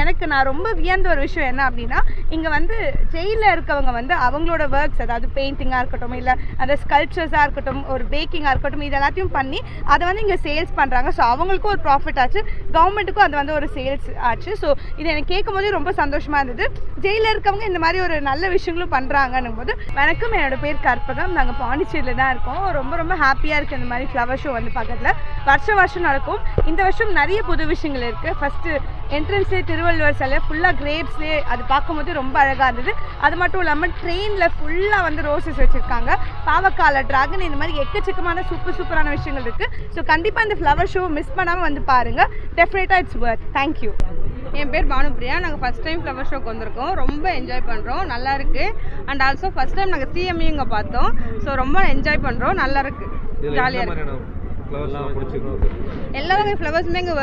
எனக்கு நான் ரொம்ப வியந்த ஒரு விஷயம் என்ன அப்படின்னா இங்கே வந்து ஜெயிலில் இருக்கவங்க வந்து அவங்களோட ஒர்க்ஸ் அதாவது பெயிண்டிங்காக இருக்கட்டும் இல்லை அந்த ஸ்கல்ப்சர்ஸாக இருக்கட்டும் ஒரு பேக்கிங்காக இருக்கட்டும் இது எல்லாத்தையும் பண்ணி அதை வந்து இங்கே சேல்ஸ் பண்ணுறாங்க ஸோ அவங்களுக்கும் ஒரு ப்ராஃபிட் ஆச்சு. கவர்மெண்ட்டுக்கும் அது வந்து ஒரு சேல்ஸ் ஆச்சு. ஸோ இது எனக்கு கேட்கும் போதே ரொம்ப சந்தோஷமாக இருந்தது. ஜெயிலில் இருக்கவங்க இந்த மாதிரி ஒரு நல்ல விஷயங்களும் பண்ணுறாங்கன்னும் போது வணக்கம் என்னோட பேர் கற்பகம். நாங்கள் பாண்டிச்சேரியில் தான் இருக்கோம். ரொம்ப ரொம்ப ஹாப்பியாக இருக்குது இந்த மாதிரி ஃப்ளவர் ஷோ வந்து பக்கத்தில் வருஷம் வருஷம் நடக்கும். இந்த வருஷம் நிறைய புது விஷயங்கள் இருக்குது ஃபஸ்ட்டு என்ட்ரன்ஸ்லேயே திருவள்ளுவர் சிலை ஃபுல்லாக கிரேப்ஸ்லேயே அது பார்க்கும்போது ரொம்ப அழகாக இருந்தது. அது மட்டும் இல்லாமல் ட்ரெயினில் ஃபுல்லாக வந்து ரோசஸ் வச்சுருக்காங்க. பாவக்கால ட்ராகன் இந்த மாதிரி எக்கச்சக்கமான சூப்பர் சூப்பரான விஷயங்கள் இருக்குது ஸோ கண்டிப்பாக இந்த ஃப்ளவர் ஷோ மிஸ் பண்ணாமல் வந்து பாருங்கள் டெஃபினட்டாக இட்ஸ் ஒர்த் தேங்க்யூ என் பேர் பானுப்ரியா. நாங்கள் ஃபஸ்ட் டைம் ஃப்ளவர் ஷோக்கு வந்திருக்கோம். ரொம்ப என்ஜாய் பண்ணுறோம் நல்லா இருக்கு. அண்ட் ஆல்சோ ஃபஸ்ட் டைம் நாங்கள் சிஎம்ஐ இங்கே பார்த்தோம். ஸோ ரொம்ப என்ஜாய் பண்ணுறோம் நல்லா இருக்கு. ஜாலியாக இருக்கு. எல்லாமே ஃப்ளவர்ஸுமே இங்கே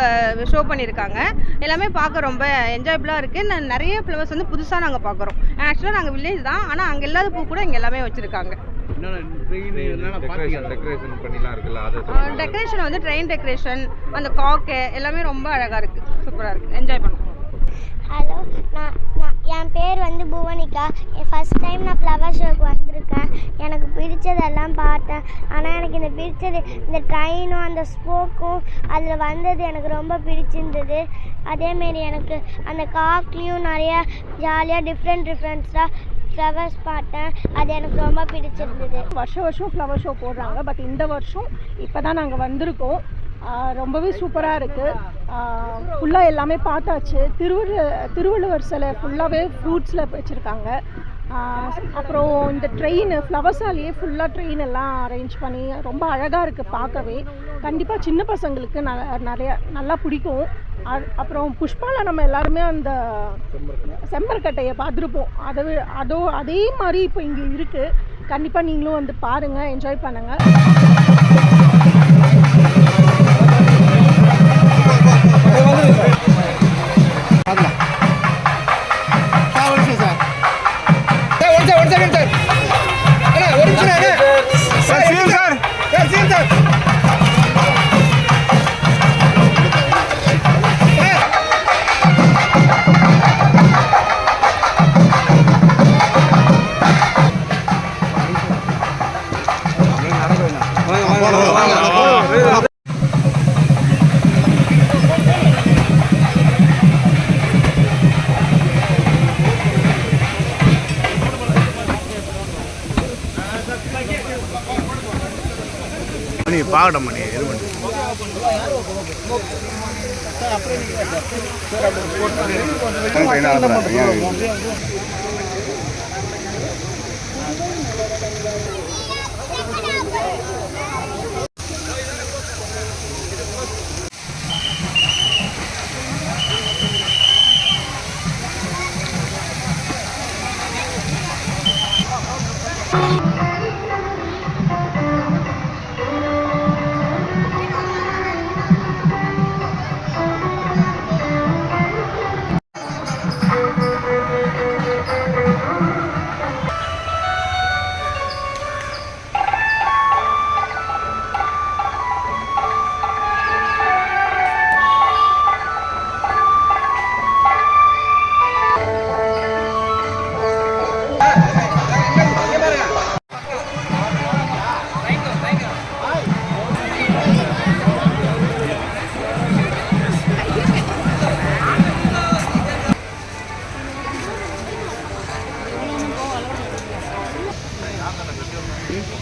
ஷோ பண்ணியிருக்காங்க எல்லாமே பார்க்க ரொம்ப என்ஜாயபுளாக இருக்குது நிறைய ஃப்ளவர்ஸ் வந்து புதுசாக நாங்கள் பார்க்குறோம். ஆக்சுவலாக நாங்கள் வில்லேஜ் தான். ஆனால் அங்கே இல்லாத பூ கூட இங்கே எல்லாமே வச்சுருக்காங்க. டெக்கரேஷன் பண்ணிலாம் இருக்குல்ல அதை சொல்லுங்க. டெக்கரேஷன் வந்து ட்ரெயின் டெக்கரேஷன் அந்த காக்கு எல்லாமே ரொம்ப அழகாக இருக்குது சூப்பராக இருக்குது என்ஜாய் பண்ணுறோம் ஹலோ நான் நான் என் பேர் வந்து புவனிகா. ஃபஸ்ட் டைம் நான் ஃப்ளவர் ஷோக்கு வந்திருக்கேன். எனக்கு பிடிச்சதெல்லாம் பார்த்தேன். ஆனால் எனக்கு இந்த பிடிச்சது இந்த ட்ரெயினும் அந்த ஸ்போக்கும் அதில் வந்தது எனக்கு ரொம்ப பிடிச்சிருந்தது. அதேமாரி எனக்கு அந்த காக்லேயும் நிறையா ஜாலியாக டிஃப்ரெண்ட் டிஃப்ரெண்ட்ஸாக ஃப்ளவர்ஸ் பார்த்தேன். அது எனக்கு ரொம்ப பிடிச்சிருந்தது. வருஷம் வருஷம் ஃப்ளவர் ஷோ போடுறாங்க. பட் இந்த வருஷம் இப்போ தான் நாங்கள் வந்திருக்கோம். ரொம்பவே சூப்பராக இருக்குது ஃபுல்லாக எல்லாமே பார்த்தாச்சு. திருவள்ளு திருவள்ளுவர் சிலை ஃபுல்லாகவே ஃப்ரூட்ஸில் வச்சுருக்காங்க. அப்புறம் இந்த ட்ரெயின் ஃப்ளவர்ஸாலேயே ஃபுல்லாக ட்ரெயின் எல்லாம் அரேஞ்ச் பண்ணி ரொம்ப அழகாக இருக்குது பார்க்கவே. கண்டிப்பாக சின்ன பசங்களுக்கு ந நிறைய நல்லா பிடிக்கும். அ- அப்புறம் புஷ்பாவில் நம்ம எல்லாருமே அந்த செம்பருக்கட்டையை பார்த்துருப்போம். அதை அதோ அதே மாதிரி இப்போ இங்கே இருக்குது கண்டிப்பாக நீங்களும் வந்து பாருங்கள் என்ஜாய் பண்ணுங்கள் மணி பாகட்டம் மணி இது பண்ணி